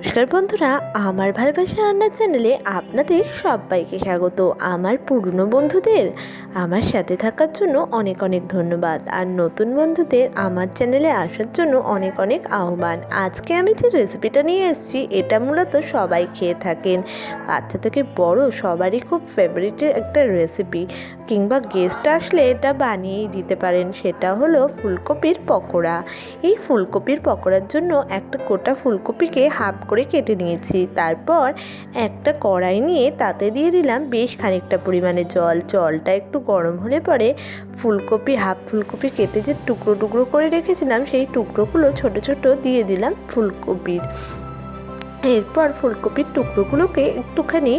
নমস্কার বন্ধুরা, আমার ভালোবাসা রান্নার চ্যানেলে আপনাদের সবাইকে স্বাগত। আমার পুরনো বন্ধুদের, আমার সাথে থাকার জন্য অনেক অনেক ধন্যবাদ। আর নতুন বন্ধুদের আমার চ্যানেলে আসার জন্য অনেক অনেক আহ্বান। আজকে আমি যে রেসিপিটা নিয়ে এসেছি, এটা মূলত সবাই খেয়ে থাকেন। বাচ্চা থেকে বড় সবারই খুব ফেভারিটের একটা রেসিপি কিংবা গেস্ট আসলে এটা বানিয়েই দিতে পারেন। সেটা হলো ফুলকপির পকোড়া। এই ফুলকপির পকোড়ার জন্য একটা গোটা ফুলকপিকে হাফ করে কেটে নিয়েছি। তারপর একটা কড়াই নিয়ে তাতে দিয়ে দিলাম বেশ খানিকটা পরিমাণে জল। জলটা একটু গরম হলে পরে ফুলকপি, হাফ ফুলকপি কেটে যে টুকরো টুকরো করে রেখেছিলাম, সেই টুকরোগুলো ছোট ছোট দিয়ে দিলাম ফুলকপির। এরপর ফুলকপির টুকরোগুলোকে একটুখানি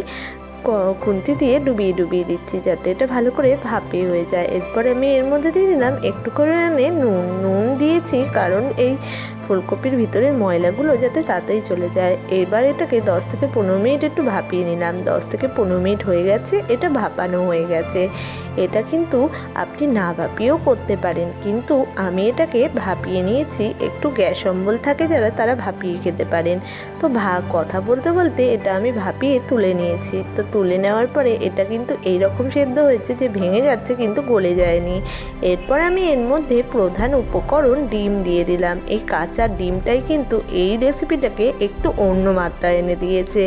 খুন্তি দিয়ে ডুবিয়ে ডুবিয়ে দিচ্ছি যাতে এটা ভালো করে ভাপে হয়ে যায়। এরপর আমি এর মধ্যে দিয়ে দিলাম একটু করে আনে নুন নুন দিয়েছি কারণ এই ফুলকপির ভিতরে ময়লাগুলো যাতে তাড়াতাড়ি চলে যায়। এবার এটাকে দশ থেকে পনেরো মিনিট একটু ভাপিয়ে নিলাম। দশ থেকে পনেরো মিনিট হয়ে গেছে, এটা ভাপানো হয়ে গেছে। এটা কিন্তু আপনি না ভাপিয়েও করতে পারেন, কিন্তু আমি এটাকে ভাপিয়ে নিয়েছি। একটু গ্যাস অম্বল থাকে যারা, তারা ভাপিয়ে খেতে পারেন। তো ভা, কথা বলতে বলতে এটা আমি ভাপিয়ে তুলে নিয়েছি। তো তুলে নেওয়ার পরে এটা কিন্তু এই রকম সেদ্ধ হয়েছে যে ভেঙে যাচ্ছে কিন্তু গলে যায়নি। এরপর আমি এর মধ্যে প্রধান উপকরণ ডিম দিয়ে দিলাম। এই কাঁচা ডিমটাই কিন্তু এই রেসিপিটাকে একটু অন্য মাত্রায় এনে দিয়েছে।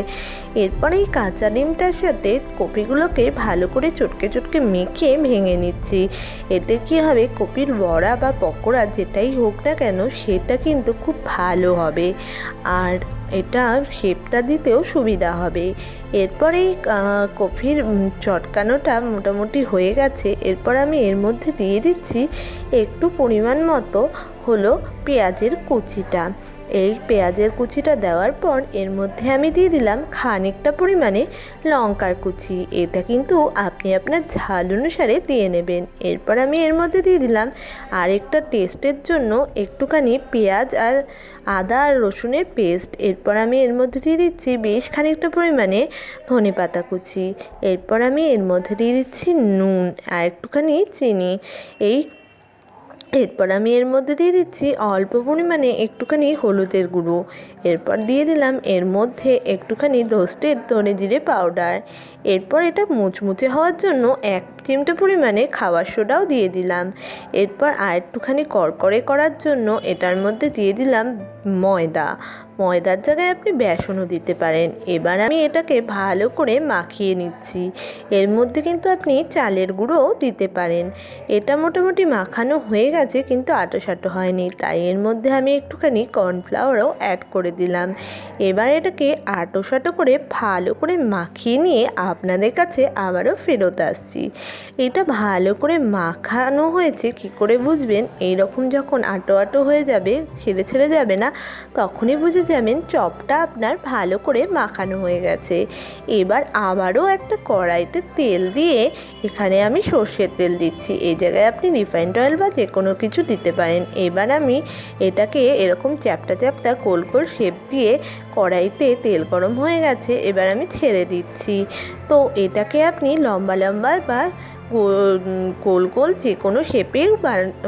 এরপর এই কাঁচা ডিমটার সাথে কপিগুলোকে ভালো করে চটকে চটকে মেখে ভেঙে নিচ্ছি। এতে কি হবে? কপির বড়া বা পকোড়া যেটাই হোক না কেন, সেটা কিন্তু খুব ভালো হবে। আর এটা শেপটা দিতেও সুবিধা হবে। এরপরেই কফির চটকানোটা মোটামুটি হয়ে গেছে। এরপর আমি এর মধ্যে দিয়ে দিচ্ছি একটু পরিমাণ মতো হলো পেঁয়াজের কুচিটা। এই পেঁয়াজের কুচিটা দেওয়ার পর এর মধ্যে আমি দিয়ে দিলাম খানিকটা পরিমাণে লঙ্কার কুচি। এটা কিন্তু আপনি আপনার ঝাল অনুসারে দিয়ে নেবেন। এরপর আমি এর মধ্যে দিয়ে দিলাম আরেকটা টেস্টের জন্য একটুখানি পেঁয়াজ আর আদা আর রসুনের পেস্ট। এরপর আমি এর মধ্যে দিয়ে দিচ্ছি বেশ খানিকটা পরিমাণে ধনে পাতা কুচি। এরপর আমি এর মধ্যে দিয়ে দিচ্ছি নুন আর একটুখানি চিনি। এই এরপর আমি এর মধ্যে দিয়ে দিচ্ছি অল্প পরিমাণে একটুখানি হলুদের গুঁড়ো। এরপর দিয়ে দিলাম এর মধ্যে একটুখানি রোস্টেড ধনে জিরে পাউডার। এরপর এটা মুচমুচে হওয়ার জন্য এক চিমটে পরিমাণে খাবার সোডাও দিয়ে দিলাম। এরপর আর একটুখানি করকরে করার জন্য এটার মধ্যে দিয়ে দিলাম ময়দা। ময়দার জায়গায় আপনি বেসনও দিতে পারেন। এবার আমি এটাকে ভালো করে মাখিয়ে নিচ্ছি। এর মধ্যে কিন্তু আপনি চালের গুঁড়োও দিতে পারেন। এটা মোটামুটি মাখানো হয়ে গেছে কিন্তু আটো সাটো হয়নি। তাই এর মধ্যে আমি একটুখানি কর্নফ্লাওয়ারও অ্যাড করে দিলাম। এবার এটাকে আটো সাটো করে ভালো করে মাখিয়ে নিয়ে আপনাদের কাছে আবারও ফেরত আসছি। এটা ভালো করে মাখানো হয়েছে, কি করে বুঝবেন? এই রকম যখন আটো আটো হয়ে যাবে, ছেড়ে ছেড়ে যাবে না, তখনই বুঝে যাবেন চপটা আপনার ভালো করে মাখানো হয়ে গেছে। এবার আবারও একটা কড়াইতে তেল দিয়ে এখানে আমি সর্ষের তেল দিচ্ছি। এই জায়গায় আপনি রিফাইন্ড অয়েল বা যে কোনো কিছু দিতে পারেন। এবার আমি এটাকে এরকম চ্যাপটা চ্যাপটা কোল কোল শেপ দিয়ে কড়াইতে তেল গরম হয়ে গেছে, এবার আমি ছেড়ে দিচ্ছি। তো এটাকে আপনি লম্বা লম্বা বা গোল গোল যে কোনো শেপেও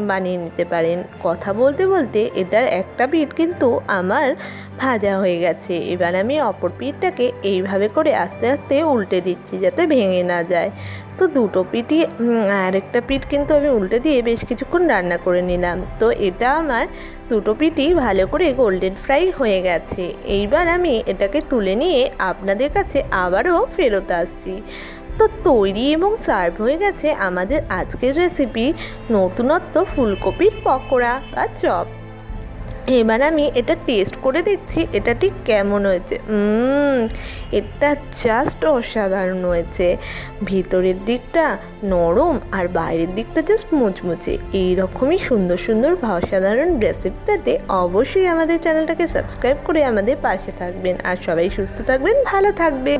বানিয়ে নিতে পারেন। কথা বলতে বলতে এটার একটা পিঠ কিন্তু আমার ভাজা হয়ে গেছে। এবার আমি অপর পিঠটাকে এইভাবে করে আস্তে আস্তে উল্টে দিচ্ছি যাতে ভেঙে না যায়। তো দুটো পিঠই আরেকটা পিঠ কিন্তু আমি উল্টে দিয়ে বেশ কিছুক্ষণ রান্না করে নিলাম। তো এটা আমার দুটো পিটি ভালো করে গোল্ডেন ফ্রাই হয়ে গেছে। এইবার আমি এটাকে তুলে নিয়ে আপনাদের কাছে আবারও ফেরত আসছি। তো তৈরি এবং সার্ভ হয়ে গেছে আমাদের আজকের রেসিপি নতুনত্ব ফুলকপির পকোড়া বা চপ। এবার আমি এটা টেস্ট করে দেখছি, এটা ঠিক কেমন হয়েছে? এটা জাস্ট অসাধারণ হয়েছে। ভিতরের দিকটা নরম আর বাইরের দিকটা জাস্ট মুচমুচে। এইরকমই সুন্দর সুন্দর অসাধারণ রেসিপি পেতে অবশ্যই আমাদের চ্যানেলটাকে সাবস্ক্রাইব করে আমাদের পাশে থাকবেন। আর সবাই সুস্থ থাকবেন, ভালো থাকবেন।